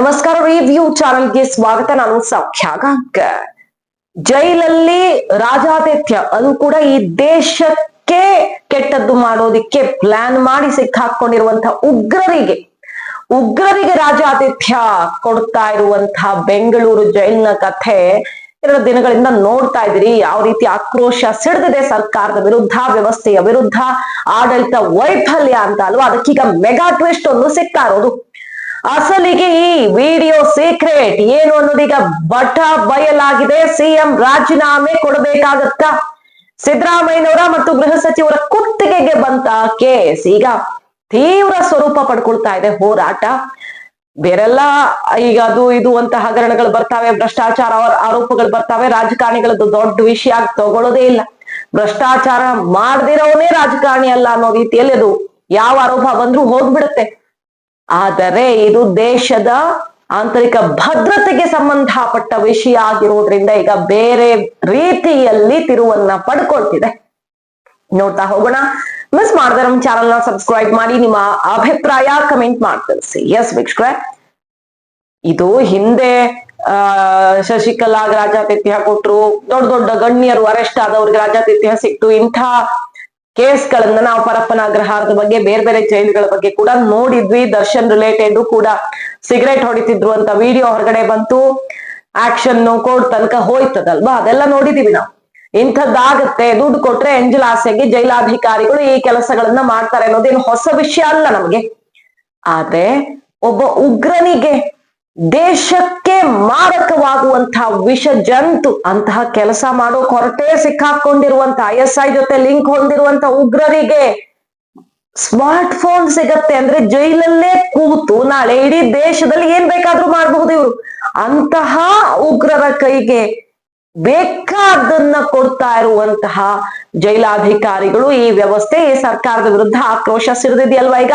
ನಮಸ್ಕಾರ ರಿವ್ಯೂ ಚಾನಲ್ಗೆ ಸ್ವಾಗತ. ನಾನು ಸೌಖ್ಯ ಜೈಲಲ್ಲಿ ರಾಜಾತಿಥ್ಯ ಅದು ಕೂಡ ಈ ದೇಶಕ್ಕೆ ಕೆಟ್ಟದ್ದು ಮಾಡೋದಿಕ್ಕೆ ಪ್ಲಾನ್ ಮಾಡಿ ಸಿಕ್ಕಾಕೊಂಡಿರುವಂತಹ ಉಗ್ರರಿಗೆ. ಉಗ್ರರಿಗೆ ರಾಜಾತಿಥ್ಯ ಕೊಡ್ತಾ ಇರುವಂತಹ ಬೆಂಗಳೂರು ಜೈಲಿನ ಕಥೆ ಎರಡು ದಿನಗಳಿಂದ ನೋಡ್ತಾ ಇದ್ದೀರಿ. ಯಾವ ರೀತಿ ಆಕ್ರೋಶ ಸಿಡಿದಿದೆ ಸರ್ಕಾರದ ವಿರುದ್ಧ, ವ್ಯವಸ್ಥೆಯ ವಿರುದ್ಧ, ಆಡಳಿತ ವೈಫಲ್ಯ ಅಂತ ಅಲ್ವಾ? ಅದಕ್ಕೀಗ ಮೆಗಾ ಟ್ವಿಸ್ಟ್ ಒಂದು ಸಿಗ್ತಾ ಇರೋದು. ಅಸಲಿಗೆ ಈ ವಿಡಿಯೋ ಸೀಕ್ರೆಟ್ ಏನು ಅನ್ನೋದೀಗ ಬಟ ಬಯಲಾಗಿದೆ. ಸಿಎಂ ರಾಜೀನಾಮೆ ಕೊಡಬೇಕಾಗತ್ತಾ? ಸಿದ್ದರಾಮಯ್ಯನವರ ಮತ್ತು ಗೃಹ ಸಚಿವರ ಕುತ್ತಿಗೆಗೆ ಬಂತ ಕೇಸ್. ಈಗ ತೀವ್ರ ಸ್ವರೂಪ ಪಡ್ಕೊಳ್ತಾ ಇದೆ ಹೋರಾಟ. ಬೇರೆಲ್ಲ ಈಗ ಅದು ಇದು ಅಂತ ಹಗರಣಗಳು ಬರ್ತಾವೆ, ಭ್ರಷ್ಟಾಚಾರ ಆರೋಪಗಳು ಬರ್ತಾವೆ, ರಾಜಕಾರಣಿಗಳದ್ದು ದೊಡ್ಡ ವಿಷಯ ಆಗಿ ತಗೊಳ್ಳೋದೇ ಇಲ್ಲ. ಭ್ರಷ್ಟಾಚಾರ ಮಾಡದಿರೋನೇ ರಾಜಕಾರಣಿ ಅಲ್ಲ ಅನ್ನೋ ರೀತಿಯಲ್ಲಿ ಅದು ಯಾವ ಆರೋಪ ಬಂದ್ರೂ ಹೋಗ್ಬಿಡುತ್ತೆ. ಆದರೆ ಇದು ದೇಶದ ಆಂತರಿಕ ಭದ್ರತೆಗೆ ಸಂಬಂಧಪಟ್ಟ ವಿಷಯ ಆಗಿರೋದ್ರಿಂದ ಈಗ ಬೇರೆ ರೀತಿಯಲ್ಲಿ ತಿರುವನ್ನ ಪಡ್ಕೊಳ್ತಿದೆ. ನೋಡ್ತಾ ಹೋಗೋಣ. ಮಿಸ್ ಮಾಡಿದ್ರೆ ನಮ್ಮ ಚಾನಲ್ನ ಸಬ್ಸ್ಕ್ರೈಬ್ ಮಾಡಿ, ನಿಮ್ಮ ಅಭಿಪ್ರಾಯ ಕಮೆಂಟ್ ಮಾಡಿ ಎಸ್ ವೀಕ್ಷಕರೇ. ಇದು ಹಿಂದೆ, ಆ, ಶಶಿಕಲಾ, ರಾಜಾತಿಥ್ಯ ಕೊಟ್ರು, ದೊಡ್ಡ ದೊಡ್ಡ ಗಣ್ಯರು ಅರೆಸ್ಟ್ ಆದವ್ರಿಗೆ ರಾಜಾತಿಥ್ಯ ಸಿಕ್ತು. ಇಂಥ ಕೇಸ್ಗಳನ್ನ ನಾವು ಪರಪ್ಪನ ಅಗ್ರಹಾರದ ಬಗ್ಗೆ, ಬೇರೆ ಬೇರೆ ಜೈಲುಗಳ ಬಗ್ಗೆ ಕೂಡ ನೋಡಿದ್ವಿ. ದರ್ಶನ್ ರಿಲೇಟೆಡ್ ಕೂಡ ಸಿಗರೇಟ್ ಹೊಡಿತಿದ್ರು ಅಂತ ವಿಡಿಯೋ ಹೊರಗಡೆ ಬಂತು. ಆಕ್ಷನ್ ಕೋರ್ಟ್ ತನಕ ಹೋಯ್ತದಲ್ವಾ? ಅದೆಲ್ಲ ನೋಡಿದೀವಿ ನಾವು. ಇಂಥದ್ದಾಗತ್ತೆ. ದುಡ್ಡು ಕೊಟ್ರೆ ಎಂಜಲ್ ಆಸೆಗೆ ಜೈಲಾಧಿಕಾರಿಗಳು ಈ ಕೆಲಸಗಳನ್ನ ಮಾಡ್ತಾರೆ ಅನ್ನೋದೇನು ಹೊಸ ವಿಷಯ ಅಲ್ಲ ನಮ್ಗೆ. ಆದ್ರೆ ಒಬ್ಬ ಉಗ್ರನಿಗೆ ದೇಶಕ್ಕೆ ಮಾರಕವಾಗುವಂತಹ ವಿಷ ಜಂತು ಅಂತಹ ಕೆಲಸ ಮಾಡೋ ಕೊರತೆ ಸಿಕ್ಕಾಕೊಂಡಿರುವಂತ ಐ ಎಸ್ ಐ ಜೊತೆ ಲಿಂಕ್ ಹೊಂದಿರುವಂತ ಉಗ್ರರಿಗೆ ಸ್ಮಾರ್ಟ್ ಫೋನ್ ಸಿಗತ್ತೆ ಅಂದ್ರೆ ಜೈಲಲ್ಲೇ ಕೂತು ನಾಳೆ ಇಡೀ ದೇಶದಲ್ಲಿ ಏನ್ ಬೇಕಾದ್ರೂ ಮಾಡಬಹುದು ಇವರು. ಅಂತಹ ಉಗ್ರರ ಕೈಗೆ ಬೇಕಾದನ್ನ ಕೊಡ್ತಾ ಇರುವಂತಹ ಜೈಲಾಧಿಕಾರಿಗಳು ಈ ವ್ಯವಸ್ಥೆ ಸರ್ಕಾರದ ವಿರುದ್ಧ ಆಕ್ರೋಶ ಸಿಡಿದಿದೆಯಲ್ವಾ ಈಗ?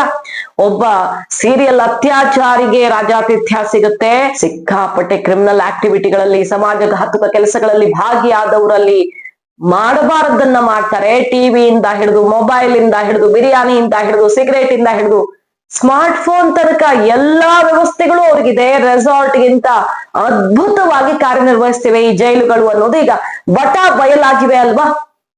ಒಬ್ಬ ಸೀರಿಯಲ್ ಅತ್ಯಾಚಾರಿಗೆ ರಾಜಾತಿಥ್ಯ ಸಿಗುತ್ತೆ. ಸಿಕ್ಕಾಪಟ್ಟೆ ಕ್ರಿಮಿನಲ್ ಆಕ್ಟಿವಿಟಿಗಳಲ್ಲಿ ಸಮಾಜಘಾತುಕ ಕೆಲಸಗಳಲ್ಲಿ ಭಾಗಿಯಾದವರಲ್ಲಿ ಮಾಡಬಾರದನ್ನ ಮಾಡ್ತಾರೆ. ಟಿವಿಯಿಂದ ಹಿಡಿದು ಮೊಬೈಲ್ ಇಂದ ಹಿಡಿದು, ಬಿರಿಯಾನಿಯಿಂದ ಹಿಡಿದು ಸಿಗರೇಟ್ ಇಂದ ಹಿಡಿದು ಸ್ಮಾರ್ಟ್ ಫೋನ್ ತನಕ ಎಲ್ಲಾ ವ್ಯವಸ್ಥೆಗಳು ಅವ್ರಿಗಿದೆ. ರೆಸಾರ್ಟ್ ಗಿಂತ ಅದ್ಭುತವಾಗಿ ಕಾರ್ಯನಿರ್ವಹಿಸ್ತೇವೆ ಈ ಜೈಲುಗಳು ಅನ್ನೋದು ಈಗ ಬಟ ಬಯಲಾಗಿವೆ ಅಲ್ವಾ?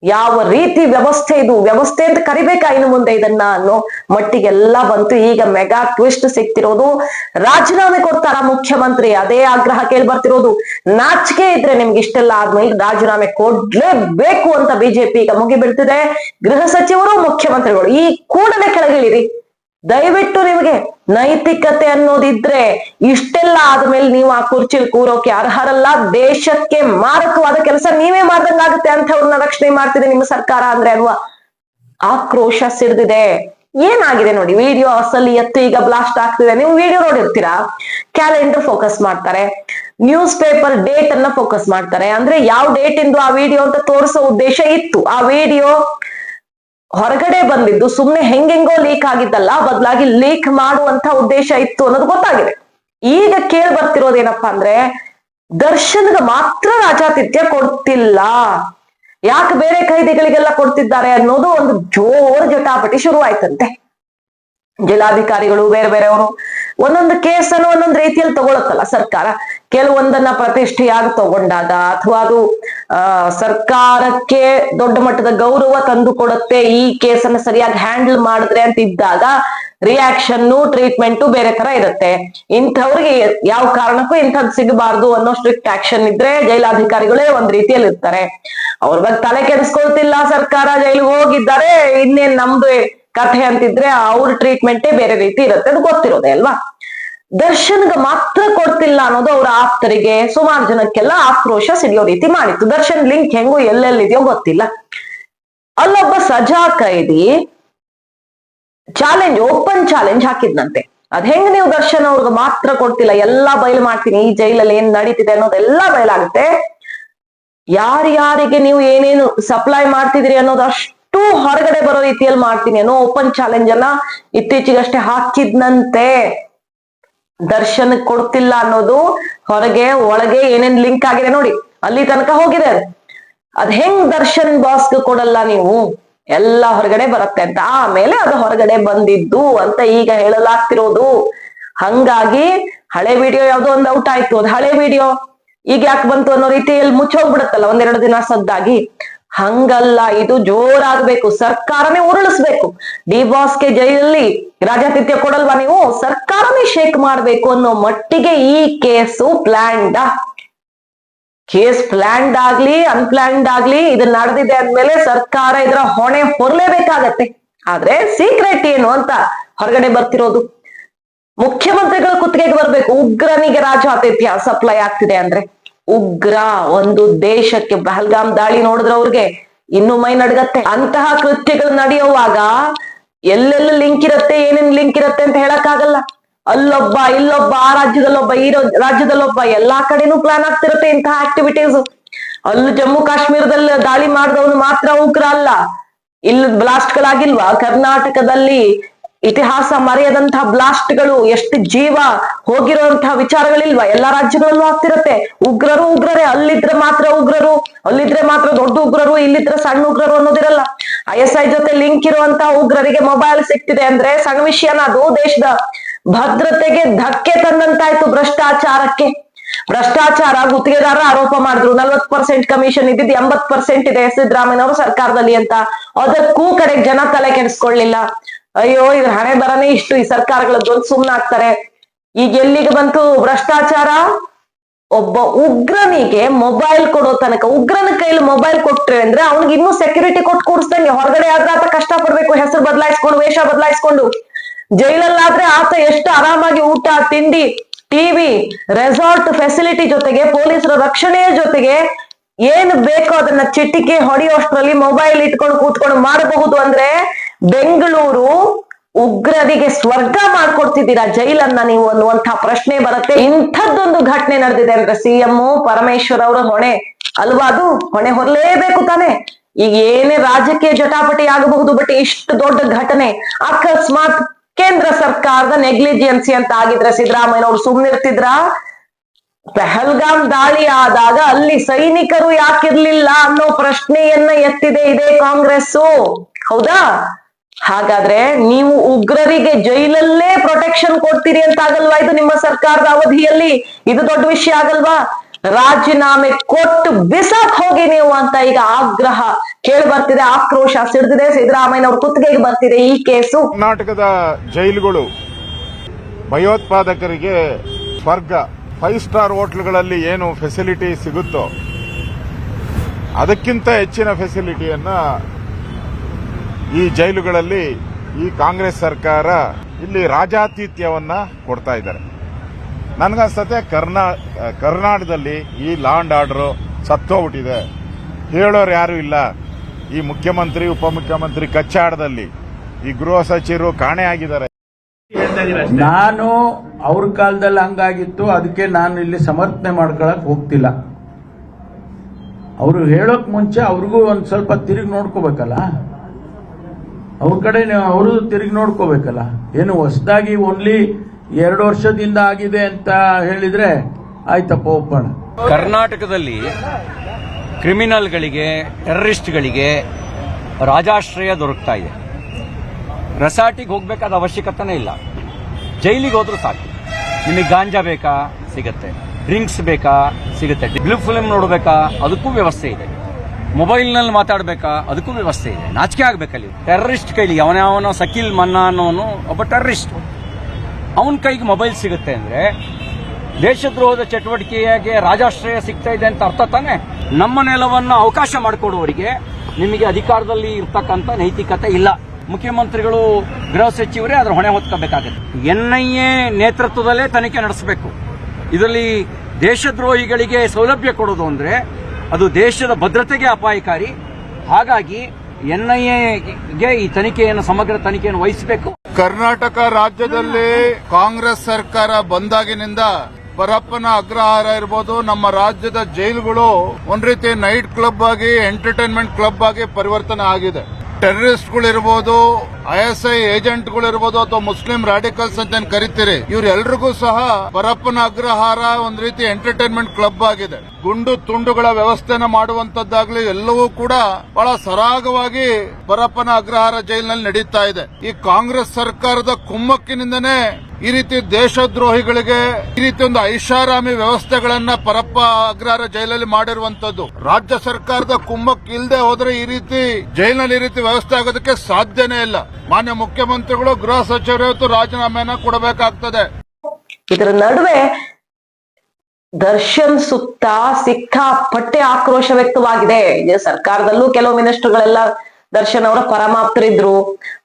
ಯಾವ ರೀತಿ ವ್ಯವಸ್ಥೆ ಇದು? ವ್ಯವಸ್ಥೆ ಅಂತ ಕರಿಬೇಕಾ ಇನ್ನು ಮುಂದೆ ಇದನ್ನ ಅನ್ನೋ ಮಟ್ಟಿಗೆಲ್ಲ ಬಂತು. ಈಗ ಮೆಗಾ ಟ್ವಿಸ್ಟ್ ಸಿಗ್ತಿರೋದು ರಾಜೀನಾಮೆ ಕೊಡ್ತಾರ ಮುಖ್ಯಮಂತ್ರಿ? ಅದೇ ಆಗ್ರಹ ಕೇಳಿ ಬರ್ತಿರೋದು. ನಾಚಿಕೆ ಇದ್ರೆ ನಿಮ್ಗೆ ಇಷ್ಟೆಲ್ಲ ಆದ್ಮೇಲೆ ರಾಜೀನಾಮೆ ಕೊಡ್ಲೇಬೇಕು ಅಂತ ಬಿಜೆಪಿ ಈಗ ಮುಗಿಬಿಡ್ತಿದೆ. ಗೃಹ ಸಚಿವರು, ಮುಖ್ಯಮಂತ್ರಿಗಳು, ಈ ಕೂಡಲೇ ಕೆಳಗಿಳಿರಿ. ದಯವಿಟ್ಟು ನಿಮಗೆ ನೈತಿಕತೆ ಅನ್ನೋದಿದ್ರೆ ಇಷ್ಟೆಲ್ಲ ಆದ್ಮೇಲೆ ನೀವು ಆ ಕುರ್ಚಿಲ್ ಕೂರೋಕೆ ಅರ್ಹರಲ್ಲ. ದೇಶಕ್ಕೆ ಮಾರಕವಾದ ಕೆಲಸ ನೀವೇ ಮಾಡ್ದಂಗಾಗುತ್ತೆ ಅಂತವ್ರನ್ನ ರಕ್ಷಣೆ ಮಾಡ್ತಿದೆ ನಿಮ್ಮ ಸರ್ಕಾರ ಅಂದ್ರೆ ಅಲ್ವಾ? ಆಕ್ರೋಶ ಸಿಡ್ದಿದೆ. ಏನಾಗಿದೆ ನೋಡಿ, ವಿಡಿಯೋ ಅಸಲಿ ಎತ್ತು ಈಗ ಬ್ಲಾಸ್ಟ್ ಆಗ್ತಿದೆ. ನೀವು ವಿಡಿಯೋ ನೋಡಿರ್ತೀರಾ? ಕ್ಯಾಲೆಂಡರ್ ಫೋಕಸ್ ಮಾಡ್ತಾರೆ. ನ್ಯೂಸ್ ಪೇಪರ್ ಡೇಟ್ ಅನ್ನ ಫೋಕಸ್ ಮಾಡ್ತಾರೆ. ಅಂದ್ರೆ ಯಾವ ಡೇಟ್ ಇಂದು ಆ ವಿಡಿಯೋ ಅಂತ ತೋರಿಸೋ ಉದ್ದೇಶ ಇತ್ತು. ಆ ವಿಡಿಯೋ ಹೊರಗಡೆ ಬಂದಿದ್ದು ಸುಮ್ಮನೆ ಹೆಂಗೆಂಗೋ ಲೀಕ್ ಆಗಿದ್ದಲ್ಲ, ಬದಲಾಗಿ ಲೀಕ್ ಮಾಡುವಂತ ಉದ್ದೇಶ ಇತ್ತು ಅನ್ನೋದು ಗೊತ್ತಾಗಿದೆ. ಈಗ ಕೇಳಿ ಬರ್ತಿರೋದೇನಪ್ಪ ಅಂದ್ರೆ, ದರ್ಶನ್ಗೆ ಮಾತ್ರ ರಾಜಾತಿಥ್ಯ ಕೊಡ್ತಿಲ್ಲ. ಯಾಕೆ ಬೇರೆ ಕೈದಿಗಳಿಗೆಲ್ಲ ಕೊಡ್ತಿದ್ದಾರೆ ಅನ್ನೋದು ಒಂದು ಜೋರ್ ಜಟಾಪಟಿ ಶುರು ಆಯ್ತಂತೆ ಜಿಲ್ಲಾಧಿಕಾರಿಗಳು, ಬೇರೆ ಬೇರೆಯವರು, ಒಂದೊಂದು ಕೇಸನ್ನು ಒಂದೊಂದು ರೀತಿಯಲ್ಲಿ ತಗೊಳತ್ತಲ್ಲ ಸರ್ಕಾರ. ಕೆಲವೊಂದನ್ನ ಪ್ರತಿಷ್ಠೆಯಾಗಿ ತಗೊಂಡಾಗ, ಅಥವಾ ಅದು ಆ, ಸರ್ಕಾರಕ್ಕೆ ದೊಡ್ಡ ಮಟ್ಟದ ಗೌರವ ತಂದು ಕೊಡುತ್ತೆ ಈ ಕೇಸನ್ನ ಸರಿಯಾಗಿ ಹ್ಯಾಂಡಲ್ ಮಾಡಿದ್ರೆ ಅಂತ ಇದ್ದಾಗ ರಿಯಾಕ್ಷನ್ ಟ್ರೀಟ್ಮೆಂಟ್ ಬೇರೆ ತರ ಇರುತ್ತೆ. ಇಂಥವ್ರಿಗೆ ಯಾವ ಕಾರಣಕ್ಕೂ ಇಂಥದ್ ಸಿಗಬಾರ್ದು ಅನ್ನೋ ಸ್ಟ್ರಿಕ್ಟ್ ಆಕ್ಷನ್ ಇದ್ರೆ ಜೈಲಾಧಿಕಾರಿಗಳೇ ಒಂದ್ ರೀತಿಯಲ್ಲಿ ಇರ್ತಾರೆ ಅವ್ರ ಬಗ್ಗೆ ತಲೆ ಕೆಡಿಸ್ಕೊಳ್ತಿಲ್ಲ ಸರ್ಕಾರ, ಜೈಲಿಗೆ ಹೋಗಿದ್ದಾರೆ, ಇನ್ನೇನ್ ನಮ್ದು ಕಥೆ ಅಂತಿದ್ರೆ ಅವ್ರ ಟ್ರೀಟ್ಮೆಂಟೇ ಬೇರೆ ರೀತಿ ಇರುತ್ತೆ ಅದು ಗೊತ್ತಿರೋದೆ ಅಲ್ವಾ? ದರ್ಶನ್ಗೆ ಮಾತ್ರ ಕೊಡ್ತಿಲ್ಲ ಅನ್ನೋದು ಅವ್ರ ಆಪ್ತರಿಗೆ. ಸುಮಾರು ಜನಕ್ಕೆಲ್ಲ ಆಕ್ರೋಶ ಸಿಡಿಯೋ ರೀತಿ ಮಾಡಿತ್ತು. ದರ್ಶನ್ ಲಿಂಕ್ ಹೆಂಗೋ ಎಲ್ಲೆಲ್ಲಿದೆಯೋ ಗೊತ್ತಿಲ್ಲ. ಅಲ್ಲೊಬ್ಬ ಸಜಾ ಕೈದಿ ಚಾಲೆಂಜ್, ಓಪನ್ ಚಾಲೆಂಜ್ ಹಾಕಿದ್ನಂತೆ. ಅದ್ ಹೆಂಗ್ ನೀವು ದರ್ಶನ್ ಅವ್ರಿಗೆ ಮಾತ್ರ ಕೊಡ್ತಿಲ್ಲ? ಎಲ್ಲಾ ಬಯಲು ಮಾಡ್ತೀನಿ, ಈ ಜೈಲಲ್ಲಿ ಏನ್ ನಡೀತಿದೆ ಅನ್ನೋದೆಲ್ಲ ಬಯಲಾಗುತ್ತೆ ಯಾರ್ಯಾರಿಗೆ ನೀವು ಏನೇನು ಸಪ್ಲೈ ಮಾಡ್ತಿದ್ರಿ ಅನ್ನೋದು ಅಷ್ಟು ಹೊರಗಡೆ ಬರೋ ರೀತಿಯಲ್ಲಿ ಮಾಡ್ತೀನಿ ಅನ್ನೋ ಓಪನ್ ಚಾಲೆಂಜ್ ಅನ್ನ ಇತ್ತೀಚೆಗಷ್ಟೇ ಹಾಕಿದ್ನಂತೆ. ದರ್ಶನ್ ಕೊಡ್ತಿಲ್ಲ ಅನ್ನೋದು ಹೊರಗೆ, ಒಳಗೆ ಏನೇನ್ ಲಿಂಕ್ ಆಗಿದೆ ನೋಡಿ. ಅಲ್ಲಿ ತನಕ ಹೋಗಿದೆ. ಅದು ಹೆಂಗ್ ದರ್ಶನ್ ಬಾಸ್ಗ್ ಕೊಡಲ್ಲ ನೀವು? ಎಲ್ಲ ಹೊರಗಡೆ ಬರುತ್ತೆ ಅಂತ. ಆಮೇಲೆ ಅದು ಹೊರಗಡೆ ಬಂದಿದ್ದು ಅಂತ ಈಗ ಹೇಳಲಾಗ್ತಿರೋದು. ಹಂಗಾಗಿ ಹಳೆ ವಿಡಿಯೋ ಯಾವ್ದೋ ಒಂದ್ ಔಟ್ ಆಯ್ತು. ಅದು ಹಳೆ ವಿಡಿಯೋ ಈಗ ಯಾಕೆ ಬಂತು ಅನ್ನೋ ರೀತಿಯಲ್ಲಿ ಮುಚ್ಚೋಗ್ಬಿಡುತ್ತಲ್ಲ ಒಂದೆರಡು ದಿನ ಸದ್ದಾಗಿ. ಹಂಗಲ್ಲ, ಇದು ಜೋರಾಗ್ಬೇಕು, ಸರ್ಕಾರನೇ ಉರುಳಿಸ್ಬೇಕು. ಡಿ ಬಾಸ್ಗೆ ಜೈಲಲ್ಲಿ ರಾಜಾತಿಥ್ಯ ಕೊಡಲ್ವಾ ನೀವು? ಸರ್ಕಾರನೇ ಶೇಕ್ ಮಾಡ್ಬೇಕು ಅನ್ನೋ ಮಟ್ಟಿಗೆ ಈ ಕೇಸು ಪ್ಲಾನ್ಡ್ ಕೇಸ್ ಪ್ಲಾನ್ಡ್ ಆಗ್ಲಿ ಅನ್ಪ್ಲಾನ್ಡ್ ಆಗ್ಲಿ ಇದು ನಡೆದಿದೆ ಅಂದ್ಮೇಲೆ ಸರ್ಕಾರ ಇದರ ಹೊಣೆ ಹೊರಲೇಬೇಕಾಗತ್ತೆ. ಆದ್ರೆ ಸೀಕ್ರೆಟ್ ಏನು ಅಂತ ಹೊರಗಡೆ ಬರ್ತಿರೋದು. ಮುಖ್ಯಮಂತ್ರಿಗಳ ಕುತ್ತಿಗೆಗೆ ಬರ್ಬೇಕು, ಉಗ್ರನಿಗೆ ರಾಜಾತಿಥ್ಯ ಸಪ್ಲೈ ಆಗ್ತಿದೆ ಅಂದ್ರೆ. ಉಗ್ರ ಒಂದು ದೇಶಕ್ಕೆ ಬಹಲ್ಗಾಮ್ ದಾಳಿ ನೋಡಿದ್ರೆ ಅವ್ರಿಗೆ ಇನ್ನು ಮೈ ನಡಗತ್ತೆ. ಅಂತಹ ಕೃತ್ಯಗಳು ನಡೆಯುವಾಗ ಎಲ್ಲೆಲ್ಲ ಲಿಂಕ್ ಇರುತ್ತೆ, ಏನೇನ್ ಲಿಂಕ್ ಇರುತ್ತೆ ಅಂತ ಹೇಳಕ್ಕಾಗಲ್ಲ. ಅಲ್ಲೊಬ್ಬ, ಇಲ್ಲೊಬ್ಬ, ಆ ರಾಜ್ಯದಲ್ಲೊಬ್ಬ, ಈ ರಾಜ್ಯದಲ್ಲೊಬ್ಬ ಎಲ್ಲಾ ಕಡೆನೂ ಪ್ಲಾನ್ ಆಗ್ತಿರುತ್ತೆ ಇಂತಹ ಆಕ್ಟಿವಿಟೀಸ್ ಅಲ್ಲಿ ಜಮ್ಮು ಕಾಶ್ಮೀರದಲ್ಲಿ ದಾಳಿ ಮಾಡಿದವನು ಮಾತ್ರ ಉಗ್ರ ಅಲ್ಲ. ಇಲ್ಲಿ ಬ್ಲಾಸ್ಟ್ ಗಳಾಗಿಲ್ವಾ? ಕರ್ನಾಟಕದಲ್ಲಿ ಇತಿಹಾಸ ಮರೆಯದಂತಹ ಬ್ಲಾಸ್ಟ್ಗಳು ಎಷ್ಟು ಜೀವ ಹೋಗಿರುವಂತಹ ವಿಚಾರಗಳಿಲ್ವಾ? ಎಲ್ಲಾ ರಾಜ್ಯಗಳಲ್ಲೂ ಆಗ್ತಿರತ್ತೆ. ಉಗ್ರರು ಉಗ್ರರೇ, ಅಲ್ಲಿದ್ರೆ ಮಾತ್ರ ಉಗ್ರರು, ಅಲ್ಲಿದ್ರೆ ಮಾತ್ರ ದೊಡ್ಡ ಉಗ್ರರು, ಇಲ್ಲಿದ್ರೆ ಸಣ್ಣ ಉಗ್ರರು ಅನ್ನೋದಿರಲ್ಲ. ಐ ಐ ಜೊತೆ ಲಿಂಕ್ ಇರುವಂತಹ ಉಗ್ರರಿಗೆ ಮೊಬೈಲ್ ಸಿಕ್ತಿದೆ ಅಂದ್ರೆ ಸಣ್ಣ ವಿಷಯನ ಅದು ದೇಶದ ಭದ್ರತೆಗೆ ಧಕ್ಕೆ ತಂದಂತಾಯ್ತು ಭ್ರಷ್ಟಾಚಾರಕ್ಕೆ. ಭ್ರಷ್ಟಾಚಾರ ಗುತ್ತಿಗೆದಾರ ಆರೋಪ ಮಾಡಿದ್ರು. ನಲ್ವತ್ ಪರ್ಸೆಂಟ್ ಕಮಿಷನ್ ಇದ್ದಿದ್ದು ಎಂಬತ್ ಪರ್ಸೆಂಟ್ ಇದೆ ಸಿದ್ದರಾಮಯ್ಯ ಅವರು ಸರ್ಕಾರದಲ್ಲಿ ಅಂತ. ಅದಕ್ಕೂ ಕಡೆ ಜನ ತಲೆ ಕೆಡಿಸ್ಕೊಳ್ಳಿಲ್ಲ. ಅಯ್ಯೋ ಇದ್ರ ಹಣೆ ಬರನೇ ಇಷ್ಟು ಈ ಸರ್ಕಾರಗಳದ್ದು ಅಂತ ಸುಮ್ನಾಗ್ತಾರೆ ಈಗ ಎಲ್ಲಿಗೆ ಬಂತು ಭ್ರಷ್ಟಾಚಾರ? ಒಬ್ಬ ಉಗ್ರನಿಗೆ ಮೊಬೈಲ್ ಕೊಡೋ ತನಕ, ಉಗ್ರನ ಕೈಲಿ ಮೊಬೈಲ್ ಕೊಟ್ರೆ ಅಂದ್ರೆ ಅವ್ನಿಗೆ ಇನ್ನೂ ಸೆಕ್ಯೂರಿಟಿ ಕೊಟ್ಟು ಕೂರಿಸ್ದಂಗೆ ಹೊರಗಡೆ ಆದ್ರೆ ಆತ ಕಷ್ಟ ಪಡ್ಬೇಕು ಹೆಸರು ಬದಲಾಯಿಸ್ಕೊಂಡು, ವೇಷ ಬದಲಾಯಿಸ್ಕೊಂಡು. ಜೈಲಲ್ಲಾದ್ರೆ ಆತ ಎಷ್ಟು ಆರಾಮಾಗಿ ಊಟ, ತಿಂಡಿ ಟಿವಿ ರೆಸಾರ್ಟ್ ಫೆಸಿಲಿಟಿ ಜೊತೆಗೆ, ಪೊಲೀಸರ ರಕ್ಷಣೆಯ ಜೊತೆಗೆ ಏನು ಬೇಕೋ ಅದನ್ನ ಚಿಟಿಕೆ, ಹೊಡೆಯೋಷ್ಟ್ರಲ್ಲಿ ಮೊಬೈಲ್ ಇಟ್ಕೊಂಡು ಕೂತ್ಕೊಂಡು ಮಾಡಬಹುದು ಅಂದ್ರೆ ಬೆಂಗಳೂರು ಉಗ್ರರಿಗೆ ಸ್ವರ್ಗ ಮಾಡ್ಕೊಡ್ತಿದ್ದೀರಾ ಜೈಲನ್ನ ನೀವು ಅನ್ನುವಂತಹ ಪ್ರಶ್ನೆ ಬರುತ್ತೆ. ಇಂಥದ್ದೊಂದು ಘಟನೆ ನಡೆದಿದೆ ಅಂದ್ರೆ ಸಿಎಂ ಪರಮೇಶ್ವರ್ ಅವರ ಹೊಣೆ ಅಲ್ವಾ ಅದು? ಹೊಣೆ ಹೊರಲೇಬೇಕು ತಾನೆ. ಈಗ ಏನೇ ರಾಜಕೀಯ ಜಟಾಪಟಿ ಆಗಬಹುದು ಬಟ್ ಇಷ್ಟು ದೊಡ್ಡ ಘಟನೆ ಅಕಸ್ಮಾತ್ ಕೇಂದ್ರ ಸರ್ಕಾರದ ನೆಗ್ಲಿಜಿಯನ್ಸಿ ಅಂತ ಆಗಿದ್ರೆ ಸಿದ್ದರಾಮಯ್ಯನವ್ರು ಸುಮ್ನಿರ್ತಿದ್ರ? ಪಹಲ್ಗಾಮ್ ದಾಳಿ ಆದಾಗ ಅಲ್ಲಿ ಸೈನಿಕರು ಯಾಕಿರ್ಲಿಲ್ಲ ಅನ್ನೋ ಪ್ರಶ್ನೆಯನ್ನ ಎತ್ತಿದೆ ಇದೇ ಕಾಂಗ್ರೆಸ್ಸು. ಹೌದಾ? ಹಾಗಾದ್ರೆ ನೀವು ಉಗ್ರರಿಗೆ ಜೈಲಲ್ಲೇ ಪ್ರೊಟೆಕ್ಷನ್ ಕೊಡ್ತೀರಿ ಅಂತ ಆಗಲ್ವಾ ಇದು ನಿಮ್ಮ ಸರ್ಕಾರದ ಅವಧಿಯಲ್ಲಿ? ಇದು ದೊಡ್ಡ ವಿಷಯ ಆಗಲ್ವಾ? ರಾಜೀನಾಮೆ ಕೊಟ್ಟು ಬಿಸಾಕ್ ಹೋಗಿ ನೀವು ಅಂತ ಈಗ ಆಗ್ರಹ. ಕೇಳಿ ಬರ್ತಿದೆ, ಆಕ್ರೋಶ ಸಿಡಿದಿದೆ ಸಿದ್ದರಾಮಯ್ಯ ಅವ್ರ ಕುತ್ತಿಗೆಗೆ ಬರ್ತಿದೆ ಈ ಕೇಸು. ಕರ್ನಾಟಕದ ಜೈಲುಗಳು, ಭಯೋತ್ಪಾದಕರಿಗೆ ಸ್ವರ್ಗ ಫೈವ್ ಸ್ಟಾರ್ ಹೋಟ್ಲ್ಗಳಲ್ಲಿ ಏನು ಫೆಸಿಲಿಟಿ ಸಿಗುತ್ತೋ, ಅದಕ್ಕಿಂತ ಹೆಚ್ಚಿನ ಫೆಸಿಲಿಟಿಯನ್ನ ಈ ಜೈಲುಗಳಲ್ಲಿ ಈ ಕಾಂಗ್ರೆಸ್ ಸರ್ಕಾರ ಇಲ್ಲಿ ರಾಜಾತಿಥ್ಯವನ್ನ ಕೊಡ್ತಾ ಇದ್ದಾರೆ. ನನಗನ್ಸತ್ತೆ ಕರ್ನಾ, ಕರ್ನಾಟಕದಲ್ಲಿ ಈ ಲ್ಯಾಂಡ್ ಆರ್ಡರ್ ಸತ್ತೋಗ್ಬಿಟ್ಟಿದೆ. ಹೇಳೋರು ಯಾರು ಇಲ್ಲ. ಈ ಮುಖ್ಯಮಂತ್ರಿ, ಉಪಮುಖ್ಯಮಂತ್ರಿ ಕಚ್ಚಾಡದಲ್ಲಿ ಈ ಗೃಹ ಸಚಿವರು ಕಾಣೆ ಆಗಿದ್ದಾರೆ. ನಾನು ಅವ್ರ ಕಾಲದಲ್ಲಿ ಹಂಗಾಗಿತ್ತು, ಅದಕ್ಕೆ ನಾನು ಇಲ್ಲಿ ಸಮರ್ಥನೆ ಮಾಡ್ಕೊಳಕ್ ಹೋಗ್ತಿಲ್ಲ. ಅವರು ಹೇಳೋಕ್ ಮುಂಚೆ ಅವ್ರಿಗೂ ಒಂದ್ ಸ್ವಲ್ಪ ತಿರುಗಿ ನೋಡ್ಕೋಬೇಕಲ್ಲ? ಅವ್ರ ಕಡೆ ಅವರು ತಿರುಗಿ ನೋಡ್ಕೋಬೇಕಲ್ಲ. ಏನು ಹೊಸದಾಗಿ ಓನ್ಲಿ ಎರಡು ವರ್ಷದಿಂದ ಆಗಿದೆ ಅಂತ ಹೇಳಿದ್ರೆ ಆಯ್ತಪ್ಪ, ಒಪ್ಪಣ. ಕರ್ನಾಟಕದಲ್ಲಿ ಕ್ರಿಮಿನಲ್ಗಳಿಗೆ, ಟೆರರಿಸ್ಟ್ಗಳಿಗೆ ರಾಜಾಶ್ರಯ ದೊರಕ್ತಾ ಇದೆ. ರೆಸಾರ್ಟಿಗೆ ಹೋಗ್ಬೇಕಾದ ಅವಶ್ಯಕತೆನೇ ಇಲ್ಲ. ಜೈಲಿಗೆ ಹೋದ್ರೂ ಸಾಕು. ನಿಮಗೆ ಗಾಂಜಾ ಬೇಕಾ? ಸಿಗತ್ತೆ. ಡ್ರಿಂಕ್ಸ್ ಬೇಕಾ? ಸಿಗುತ್ತೆ. ಬ್ಲೂ ಫಿಲಮ್ ನೋಡಬೇಕಾ? ಅದಕ್ಕೂ ವ್ಯವಸ್ಥೆ ಇದೆ. ಮೊಬೈಲ್ನಲ್ಲಿ ಮಾತಾಡಬೇಕಾ? ಅದಕ್ಕೂ ವ್ಯವಸ್ಥೆ ಇದೆ. ನಾಚಿಕೆ ಆಗ್ಬೇಕಲ್ಲಿ. ಟೆರರಿಸ್ಟ್ ಕೈಲಿ ಅವನ ಸಕೀಲ್ ಮನ್ನಾ ಅನ್ನೋನು ಒಬ್ಬ ಟೆರರಿಸ್ಟ್. ಅವನ ಕೈಗೆ ಮೊಬೈಲ್ ಸಿಗುತ್ತೆ ಅಂದ್ರೆ ದೇಶದ್ರೋಹದ ಚಟುವಟಿಕೆಗೆ ರಾಜಾಶ್ರಯ ಸಿಗ್ತಾ ಇದೆ ಅಂತ ಅರ್ಥ ತಾನೆ? ನಮ್ಮ ನೆಲವನ್ನು ಅವಕಾಶ ಮಾಡಿಕೊಡುವವರಿಗೆ ನಿಮಗೆ ಅಧಿಕಾರದಲ್ಲಿ ಇರ್ತಕ್ಕಂಥ ನೈತಿಕತೆ ಇಲ್ಲ. ಮುಖ್ಯಮಂತ್ರಿಗಳು, ಗೃಹ ಸಚಿವರೇ ಅದರ ಹೊಣೆ ಹೊತ್ಕೋಬೇಕಾಗುತ್ತೆ. ಎ ನೇತೃತ್ವದಲ್ಲೇ ತನಿಖೆ ನಡೆಸಬೇಕು. ಇದರಲ್ಲಿ ದೇಶದ್ರೋಹಿಗಳಿಗೆ ಸೌಲಭ್ಯ ಕೊಡೋದು ಅಂದ್ರೆ ಅದು ದೇಶದ ಭದ್ರತೆಗೆ ಅಪಾಯಕಾರಿ. ಹಾಗಾಗಿ ಎನ್ಐಎಗೆ ಈ ತನಿಖೆಯನ್ನು, ಸಮಗ್ರ ತನಿಖೆಯನ್ನು ವಹಿಸಬೇಕು. ಕರ್ನಾಟಕ ರಾಜ್ಯದಲ್ಲಿ ಕಾಂಗ್ರೆಸ್ ಸರ್ಕಾರ ಬಂದಾಗಿನಿಂದ ಪರಪ್ಪನ ಅಗ್ರಹಾರ ಇರ್ಬೋದು. ನಮ್ಮ ರಾಜ್ಯದ ಜೈಲುಗಳು ಒಂದ್ ರೀತಿ ನೈಟ್ ಕ್ಲಬ್ ಆಗಿ, ಎಂಟರ್ಟೈನ್ಮೆಂಟ್ ಕ್ಲಬ್ ಆಗಿ ಪರಿವರ್ತನೆ ಆಗಿದೆ. ಟೆರರಿಸ್ಟ್ಗಳಿರ್ಬೋದು, ಐ ಎಸ್ ಐ ಏಜೆಂಟ್ಗಳಿರ್ಬೋದು ಅಥವಾ ಮುಸ್ಲಿಂ ರಾಡಿಕಲ್ಸ್ ಅಂತ ಕರಿತೀರಿ, ಇವ್ರೆಲ್ರಿಗೂ ಸಹ ಪರಪ್ಪನ ಅಗ್ರಹಾರ ಒಂದ್ ರೀತಿ ಎಂಟರ್ಟೈನ್ಮೆಂಟ್ ಕ್ಲಬ್ ಆಗಿದೆ. ಗುಂಡು ತುಂಡುಗಳ ವ್ಯವಸ್ಥೆನ ಮಾಡುವಂತದ್ದಾಗ್ಲಿ ಎಲ್ಲವೂ ಕೂಡ ಬಹಳ ಸರಾಗವಾಗಿ ಪರಪ್ಪನ ಅಗ್ರಹಾರ ಜೈಲಿನಲ್ಲಿ ನಡೀತಾ ಇದೆ. ಈ ಕಾಂಗ್ರೆಸ್ ಸರ್ಕಾರದ ಕುಮ್ಮಕ್ಕಿನಿಂದನೇ ಈ ರೀತಿ ದೇಶದ್ರೋಹಿಗಳಿಗೆ ಈ ರೀತಿ ಒಂದು ಐಷಾರಾಮಿ ವ್ಯವಸ್ಥೆಗಳನ್ನ ಪರಪ್ಪ ಅಗ್ರಹಾರ ಜೈಲಲ್ಲಿ ಮಾಡಿರುವಂತದ್ದು. ರಾಜ್ಯ ಸರ್ಕಾರದ ಕುಮ್ಮಕ್ ಇಲ್ಲದೆ ಹೋದ್ರೆ ಈ ರೀತಿ ಜೈಲಿನಲ್ಲಿ ಈ ರೀತಿ ವ್ಯವಸ್ಥೆ ಆಗೋದಕ್ಕೆ ಸಾಧ್ಯನೇ ಇಲ್ಲ. ಮಾನ್ಯ ಮುಖ್ಯಮಂತ್ರಿಗಳು, ಗೃಹ ಸಚಿವರು ರಾಜೀನಾಮೆಯನ್ನ ಕೊಡಬೇಕಾಗ್ತದೆ. ಇದರ ನಡುವೆ ದರ್ಶನ್ ಸುತ್ತ ಸಿಕ್ಕಾಪಟ್ಟೆ ಆಕ್ರೋಶ ವ್ಯಕ್ತವಾಗಿದೆ. ಸರ್ಕಾರದಲ್ಲೂ ಕೆಲವು ಮಿನಿಸ್ಟರ್ಗಳೆಲ್ಲ ದರ್ಶನ್ ಅವರ ಪರಮಾಪ್ತರಿದ್ರು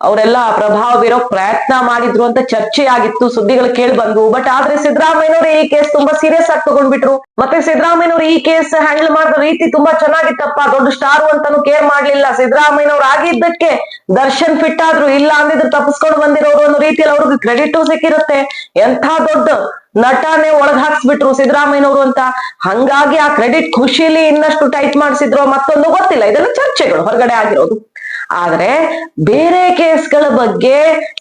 ಅವರೆಲ್ಲ ಪ್ರಭಾವ ಬೀರೋ ಪ್ರಯತ್ನ ಮಾಡಿದ್ರು ಅಂತ ಚರ್ಚೆ ಆಗಿತ್ತು ಸುದ್ದಿಗಳು ಕೇಳಿ ಬಂದ್ವು. ಬಟ್ ಆದ್ರೆ ಸಿದ್ದರಾಮಯ್ಯನವರು ಈ ಕೇಸ್ ತುಂಬಾ ಸೀರಿಯಸ್ ಆಗಿ ತಗೊಂಡ್ಬಿಟ್ರು. ಮತ್ತೆ ಸಿದ್ದರಾಮಯ್ಯನವರು ಈ ಕೇಸ್ ಹ್ಯಾಂಡಲ್ ಮಾಡಿದ ರೀತಿ ತುಂಬಾ ಚೆನ್ನಾಗಿತ್ತಪ್ಪ, ದೊಡ್ಡ ಸ್ಟಾರ್ ಅಂತಾನು ಕೇರ್ ಮಾಡ್ಲಿಲ್ಲ. ಸಿದ್ದರಾಮಯ್ಯನವ್ರು ಆಗಿದ್ದಕ್ಕೆ ದರ್ಶನ್ ಫಿಟ್ ಆದ್ರು, ಇಲ್ಲ ಅಂದಿದ್ರು ತಪ್ಪಿಸ್ಕೊಂಡು ಬಂದಿರೋರು ಅನ್ನೋ ರೀತಿಯಲ್ಲಿ ಅವ್ರಿಗೆ ಕ್ರೆಡಿಟ್ ಸಿಕ್ಕಿರುತ್ತೆ. ಎಂಥ ದೊಡ್ಡ ನಟನೆ ಒಳಗ್ ಹಾಕ್ಸ್ಬಿಟ್ರು ಸಿದ್ದರಾಮಯ್ಯನವರು ಅಂತ. ಹಂಗಾಗಿ ಆ ಕ್ರೆಡಿಟ್ ಖುಷಿಲಿ ಇನ್ನಷ್ಟು ಟೈಟ್ ಮಾಡಿಸಿದ್ರು ಮತ್ತೊಂದು ಗೊತ್ತಿಲ್ಲ. ಇದೆಲ್ಲ ಚರ್ಚೆಗಳು, ಹೊರಗಡೆ ಆಗಿರೋದು. ಆದ್ರೆ ಬೇರೆ ಕೇಸ್ಗಳ ಬಗ್ಗೆ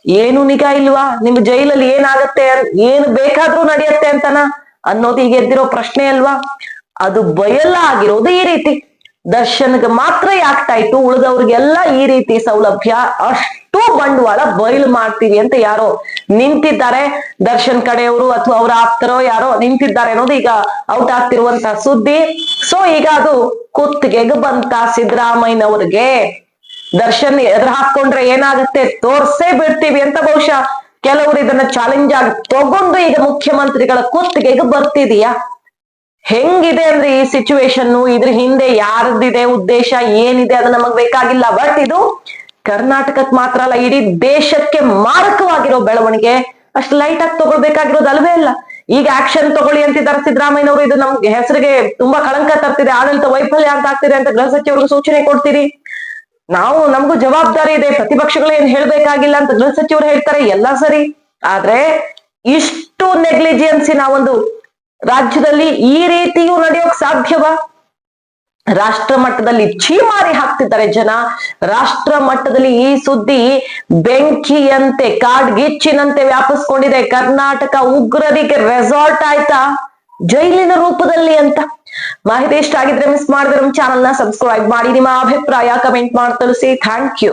ಏನು ನಿಗಾ ಇಲ್ವಾ? ನಿಮ್ ಜೈಲಲ್ಲಿ ಏನಾಗತ್ತೆ ಏನು ಬೇಕಾದ್ರೂ ನಡೆಯತ್ತೆ ಅಂತನ ಅನ್ನೋದು ಈಗ ಎದ್ದಿರೋ ಪ್ರಶ್ನೆ ಅಲ್ವಾ? ಅದು ಬಯಲಾಗಿರೋದು ಈ ರೀತಿ. ದರ್ಶನ್ಗೆ ಮಾತ್ರ ಯಾಕ್ತಾಯ್ತು ಉಳಿದವ್ರಿಗೆಲ್ಲ ಈ ರೀತಿ ಸೌಲಭ್ಯ ಅಷ್ಟು ಬಂಡವಾಳ ಬಯಲು ಮಾಡ್ತೀವಿ ಅಂತ ಯಾರೋ ನಿಂತಿದ್ದಾರೆ, ದರ್ಶನ್ ಕಡೆಯವರು ಅಥವಾ ಅವರ ಆಪ್ತರೋ ಯಾರೋ ನಿಂತಿದ್ದಾರೆ ಅನ್ನೋದು ಈಗ ಔಟ್ ಆಗ್ತಿರುವಂತ ಸುದ್ದಿ. ಸೊ ಈಗ ಅದು ಕುತ್ತಿಗೆಗೆ ಬಂತ ಸಿದ್ದರಾಮಯ್ಯನವ್ರಿಗೆ. ದರ್ಶನ್ ಎದುರು ಹಾಕೊಂಡ್ರೆ ಏನಾಗುತ್ತೆ? ತೋರ್ಸೇ ಬಿಡ್ತೀವಿ ಅಂತ ಬಹುಶಃ ಕೆಲವರು ಇದನ್ನ ಚಾಲೆಂಜ್ ಆಗಿ ತಗೊಂಡು ಈಗ ಮುಖ್ಯಮಂತ್ರಿಗಳ ಕುತ್ತಿಗೆಗೆ ಬರ್ತಿದೀಯಾ? ಹೆಂಗಿದೆ ಅಂದ್ರೆ ಈ ಸಿಚುವೇಶನ್ ಇದ್ರ ಹಿಂದೆ ಯಾರ್ದಿದೆ ಉದ್ದೇಶ? ಏನಿದೆ? ಅದು ನಮಗ್ ಬೇಕಾಗಿಲ್ಲ. ಬಟ್ ಇದು ಕರ್ನಾಟಕಕ್ ಮಾತ್ರ ಅಲ್ಲ, ಇಡೀ ದೇಶಕ್ಕೆ ಮಾರಕವಾಗಿರೋ ಬೆಳವಣಿಗೆ ಅಷ್ಟು ಲೈಟ್ ಆಗಿ ತಗೊಳ್ಬೇಕಾಗಿರೋದು ಅಲ್ವೇ ಇಲ್ಲ. ಈಗ ಆಕ್ಷನ್ ತಗೊಳ್ಳಿ ಅಂತಿದ್ದಾರೆ ಸಿದ್ದರಾಮಯ್ಯನವರು, ಇದು ನಮ್ಗೆ ಹೆಸರಿಗೆ ತುಂಬಾ ಕಳಂಕ ತರ್ತಿದೆ. ಆಡಳಿತ ವೈಫಲ್ಯ ಅಂತ ಆಗ್ತಿದೆ ಅಂತ ಗೃಹ ಸಚಿವರಿಗೆ ಸೂಚನೆ ಕೊಡ್ತೀರಿ. ನಾವು, ನಮಗೂ ಜವಾಬ್ದಾರಿ ಇದೆ, ಪ್ರತಿಪಕ್ಷಗಳು ಏನ್ ಹೇಳ್ಬೇಕಾಗಿಲ್ಲ ಅಂತ ಗೃಹ ಸಚಿವರು ಹೇಳ್ತಾರೆ, ಎಲ್ಲ ಸರಿ. ಆದ್ರೆ ಇಷ್ಟು ನೆಗ್ಲಿಜಿಯನ್ಸಿ ನಾವೊಂದು ರಾಜ್ಯದಲ್ಲಿ ಈ ರೀತಿಯೂ ನಡೆಯೋಕ್ ಸಾಧ್ಯವಾ? ರಾಷ್ಟ್ರ ಮಟ್ಟದಲ್ಲಿ ಛೀಮಾರಿ ಹಾಕ್ತಿದ್ದಾರೆ ಜನ. ರಾಷ್ಟ್ರ ಮಟ್ಟದಲ್ಲಿ ಈ ಸುದ್ದಿ ಬೆಂಕಿಯಂತೆ, ಕಾಡ್ಗಿಚ್ಚಿನಂತೆ ವ್ಯಾಪಿಸ್ಕೊಂಡಿದೆ. ಕರ್ನಾಟಕ ಉಗ್ರರಿಗೆ ರೆಸಾರ್ಟ್ ಆಯ್ತಾ? ಜೈಲಿನ ರೂಪದಲ್ಲಿ ಅಂತ. ಮಾಹಿತಿ ಇಷ್ಟ ಆಗಿದ್ರೆ ಮಿಸ್ ಮಾಡಿದ್ರೆ ನಮ್ಮ ಚಾನಲ್ನ ಸಬ್ಸ್ಕ್ರೈಬ್ ಮಾಡಿ. ನಿಮ್ಮ ಅಭಿಪ್ರಾಯ ಕಮೆಂಟ್ ಮಾಡಿ ತಿಳಿಸಿ ಥ್ಯಾಂಕ್ ಯು